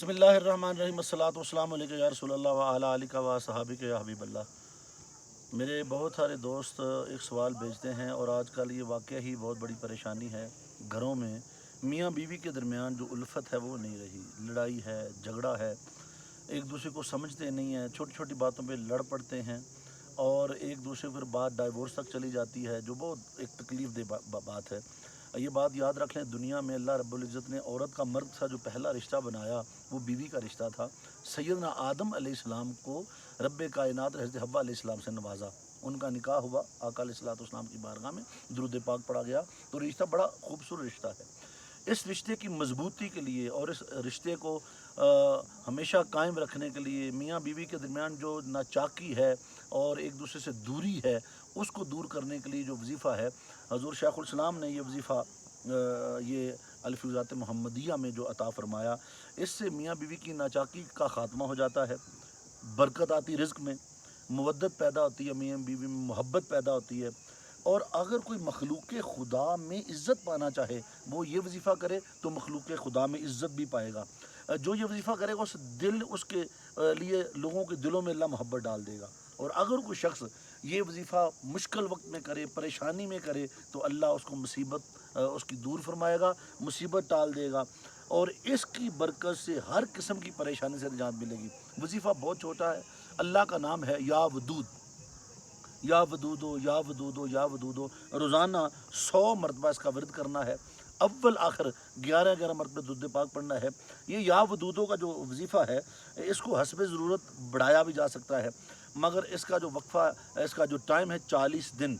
بسم اللہ الرحمن الرحیم الصلاۃ والسلام علیکم یا رسول اللہ و علیہ علیہ و صحابی کے حبیب اللہ۔ میرے بہت سارے دوست ایک سوال بھیجتے ہیں اور آج کل یہ واقعہ ہی بہت بڑی پریشانی ہے گھروں میں۔ میاں بیوی کے درمیان جو الفت ہے وہ نہیں رہی، لڑائی ہے، جھگڑا ہے، ایک دوسرے کو سمجھتے نہیں ہیں، چھوٹی چھوٹی باتوں پہ لڑ پڑتے ہیں اور ایک دوسرے پر بات ڈائیورس تک چلی جاتی ہے، جو بہت ایک تکلیف دہ بات ہے۔ یہ بات یاد رکھ لیں دنیا میں اللہ رب العزت نے عورت کا مرد سا جو پہلا رشتہ بنایا، وہ بیوی کا رشتہ تھا۔ سیدنا آدم علیہ السلام کو رب کائنات حضرت حبا علیہ السلام سے نوازا۔ ان کا نکاح ہوا، آقا علیہ السلام کی بارگاہ میں، درود پاک پڑا گیا۔ تو رشتہ بڑا خوبصورت رشتہ ہے۔ اس رشتے کی مضبوطی کے لیے اور اس رشتے کو ہمیشہ قائم رکھنے کے لیے میاں بیوی کے درمیان جو ناچاکی ہے اور ایک دوسرے سے دوری ہے، اس کو دور کرنے کے لیے جو وظیفہ ہے، حضور شیخ الاسلام نے یہ وظیفہ یہ الفیوزات محمدیہ میں جو عطا فرمایا، اس سے میاں بیوی کی ناچاکی کا خاتمہ ہو جاتا ہے۔ برکت آتی رزق میں، مودت پیدا ہوتی ہے، میاں بیوی میں محبت پیدا ہوتی ہے۔ اور اگر کوئی مخلوق خدا میں عزت پانا چاہے، وہ یہ وظیفہ کرے تو مخلوق خدا میں عزت بھی پائے گا۔ جو یہ وظیفہ کرے گا، اس دل، اس کے لیے لوگوں کے دلوں میں اللہ محبت ڈال دے گا۔ اور اگر کوئی شخص یہ وظیفہ مشکل وقت میں کرے، پریشانی میں کرے، تو اللہ اس کو مصیبت، اس کی دور فرمائے گا، مصیبت ٹال دے گا۔ اور اس کی برکت سے ہر قسم کی پریشانی سے نجات ملے گی۔ وظیفہ بہت چھوٹا ہے۔ اللہ کا نام ہے یا ودود یا ودودو یا ودودو یا ودودو، روزانہ سو مرتبہ اس کا ورد کرنا ہے۔ اول آخر گیارہ گیارہ مرتبہ دودھ پاک پڑھنا ہے۔ یہ یا ودودو کا جو وظیفہ ہے، اس کو حسب ضرورت بڑھایا بھی جا سکتا ہے۔ مگر اس کا جو وقفہ، اس کا جو ٹائم ہے، چالیس دن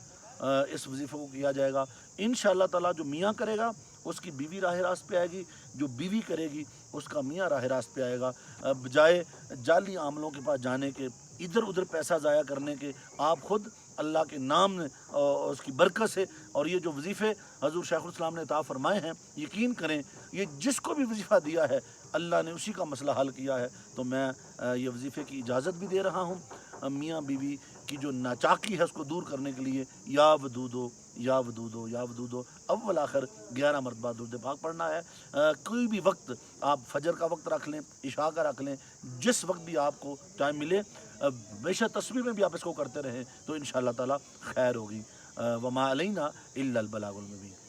اس وظیفے کو کیا جائے گا۔ ان شاء اللہ تعالیٰ جو میاں کرے گا، اس کی بیوی راہ راست پہ آئے گی۔ جو بیوی کرے گی، اس کا میاں راہ راست پہ آئے گا۔ بجائے جعلی عاملوں کے پاس جانے کے ادھر ادھر پیسہ ضائع کرنے کے آپ خود اللہ کے نام نے اور اس کی برکت سے اور یہ جو وظیفے حضور شیخ الاسلام نے عطا فرمائے ہیں، یقین کریں، یہ جس کو بھی وظیفہ دیا ہے، اللہ نے اسی کا مسئلہ حل کیا ہے۔ تو میں یہ وظیفے کی اجازت بھی دے رہا ہوں۔ میاں بیوی کی جو ناچاکی ہے، اس کو دور کرنے کے لیے، یا ودودو یا ودودو یا ودودو اول آخر گیارہ مرتبہ درود پاک پڑھنا ہے۔ آ، کوئی بھی وقت آپ فجر کا وقت رکھ لیں عشاء کا رکھ لیں جس وقت بھی آپ کو ٹائم ملے ہمیشہ بے شک تصویر میں بھی آپ اس کو کرتے رہیں تو ان شاء اللہ تعالیٰ خیر ہوگی۔ آ، وما علینا الا البلاغ المبین۔